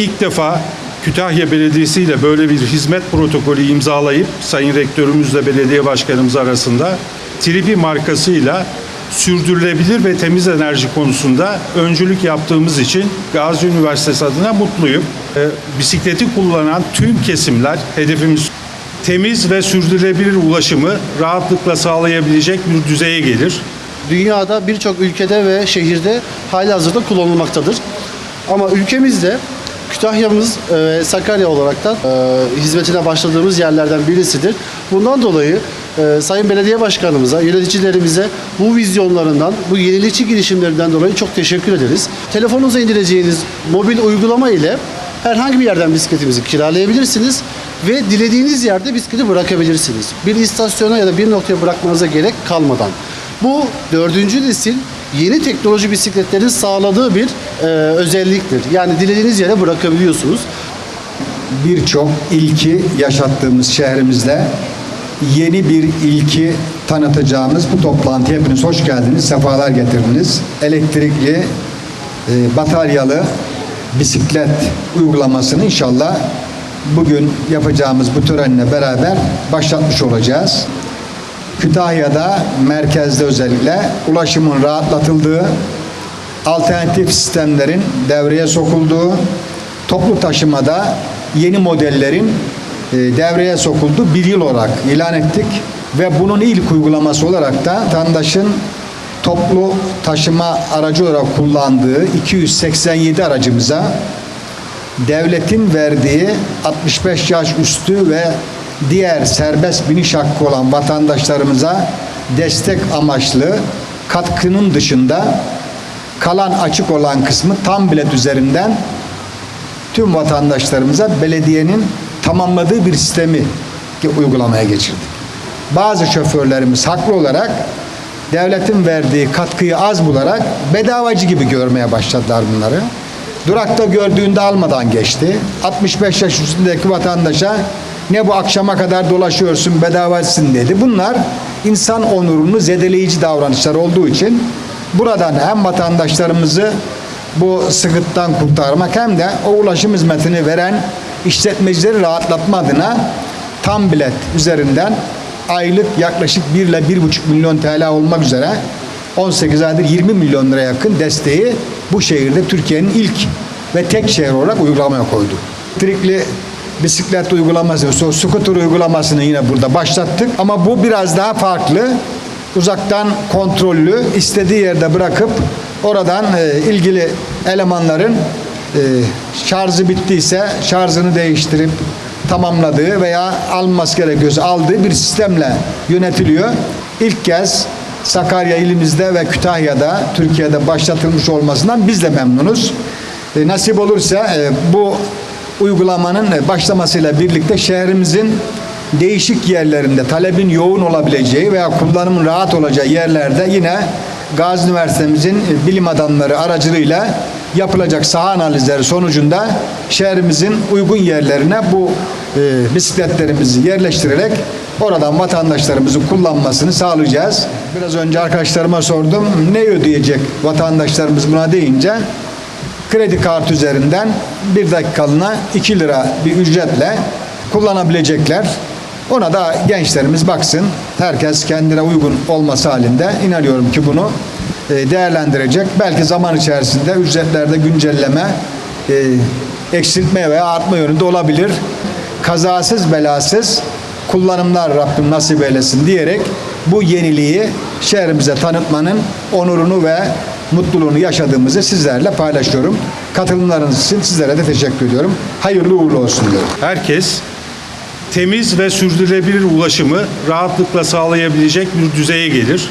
ilk defa Kütahya Belediyesi ile böyle bir hizmet protokolü imzalayıp Sayın Rektörümüzle belediye başkanımız arasında Tribi markasıyla sürdürülebilir ve temiz enerji konusunda öncülük yaptığımız için Gazi Üniversitesi adına mutluyum. Ee, bisikleti kullanan tüm kesimler hedefimiz temiz ve sürdürülebilir ulaşımı rahatlıkla sağlayabilecek bir düzeye gelir. Dünyada birçok ülkede ve şehirde halihazırda kullanılmaktadır. Ama ülkemizde Kütahya'mız e, ve Sakarya olaraktan e, hizmetine başladığımız yerlerden birisidir. Bundan dolayı e, Sayın Belediye Başkanımıza, yöneticilerimize bu vizyonlarından, bu yenilikçi girişimlerinden dolayı çok teşekkür ederiz. Telefonunuza indireceğiniz mobil uygulama ile herhangi bir yerden bisikletimizi kiralayabilirsiniz ve dilediğiniz yerde bisikleti bırakabilirsiniz. Bir istasyona ya da bir noktaya bırakmanıza gerek kalmadan. Bu dördüncü nesil yeni teknoloji bisikletlerin sağladığı bir e, özelliktir. Yani dilediğiniz yere bırakabiliyorsunuz. birçok ilki yaşattığımız şehrimizde yeni bir ilki tanıtacağımız bu toplantıya hepiniz hoş geldiniz, sefalar getirdiniz. Elektrikli, e, bataryalı bisiklet uygulamasını inşallah bugün yapacağımız bu törenle beraber başlatmış olacağız. Kütahya'da merkezde özellikle ulaşımın rahatlatıldığı, alternatif sistemlerin devreye sokulduğu, toplu taşımada yeni modellerin e, devreye sokulduğu bir yıl olarak ilan ettik ve bunun ilk uygulaması olarak da vatandaşın toplu taşıma aracı olarak kullandığı 287 aracımıza devletin verdiği 65 yaş üstü ve diğer serbest biniş hakkı olan vatandaşlarımıza destek amaçlı katkının dışında kalan açık olan kısmı tam bilet üzerinden tüm vatandaşlarımıza belediyenin tamamladığı bir sistemi uygulamaya geçirdik. Bazı şoförlerimiz haklı olarak devletin verdiği katkıyı az bularak bedavacı gibi görmeye başladılar bunları. Durakta gördüğünde almadan geçti. 65 yaş üstündeki vatandaşa ne bu akşama kadar dolaşıyorsun bedavasın dedi. Bunlar insan onurunu zedeleyici davranışlar olduğu için buradan hem vatandaşlarımızı bu sıkıntıdan kurtarmak hem de o ulaşım hizmetini veren işletmecileri rahatlatma adına tam bilet üzerinden aylık yaklaşık 1 ile 1,5 milyon TL olmak üzere 18 aydır 20 milyon lira yakın desteği bu şehirde Türkiye'nin ilk ve tek şehir olarak uygulamaya koydu. Elektrikli bisiklet uygulaması, so- scooter uygulamasını yine burada başlattık. Ama bu biraz daha farklı. Uzaktan kontrollü, istediği yerde bırakıp oradan e, ilgili elemanların e, şarjı bittiyse şarjını değiştirip tamamladığı veya alınması gerekiyorsa aldığı bir sistemle yönetiliyor. İlk kez Sakarya ilimizde ve Kütahya'da Türkiye'de başlatılmış olmasından biz de memnunuz. E, nasip olursa e, bu uygulamanın e, başlamasıyla birlikte şehrimizin değişik yerlerinde talebin yoğun olabileceği veya kullanımın rahat olacağı yerlerde yine Gazi Üniversitemizin e, bilim adamları aracılığıyla yapılacak saha analizleri sonucunda şehrimizin uygun yerlerine bu e, bisikletlerimizi yerleştirerek oradan vatandaşlarımızın kullanmasını sağlayacağız. Biraz önce arkadaşlarıma sordum ne ödeyecek vatandaşlarımız buna deyince kredi kartı üzerinden bir dakikalığına 2 lira bir ücretle kullanabilecekler. Ona da gençlerimiz baksın. Herkes kendine uygun olması halinde inanıyorum ki bunu e, değerlendirecek. Belki zaman içerisinde ücretlerde güncelleme, e, eksiltme veya artma yönünde olabilir. Kazasız belasız kullanımlar Rabbim nasip eylesin diyerek bu yeniliği şehrimize tanıtmanın onurunu ve mutluluğunu yaşadığımızı sizlerle paylaşıyorum. Katılımlarınız için sizlere de teşekkür ediyorum. Hayırlı uğurlu olsun diyorum. Herkes temiz ve sürdürülebilir ulaşımı rahatlıkla sağlayabilecek bir düzeye gelir.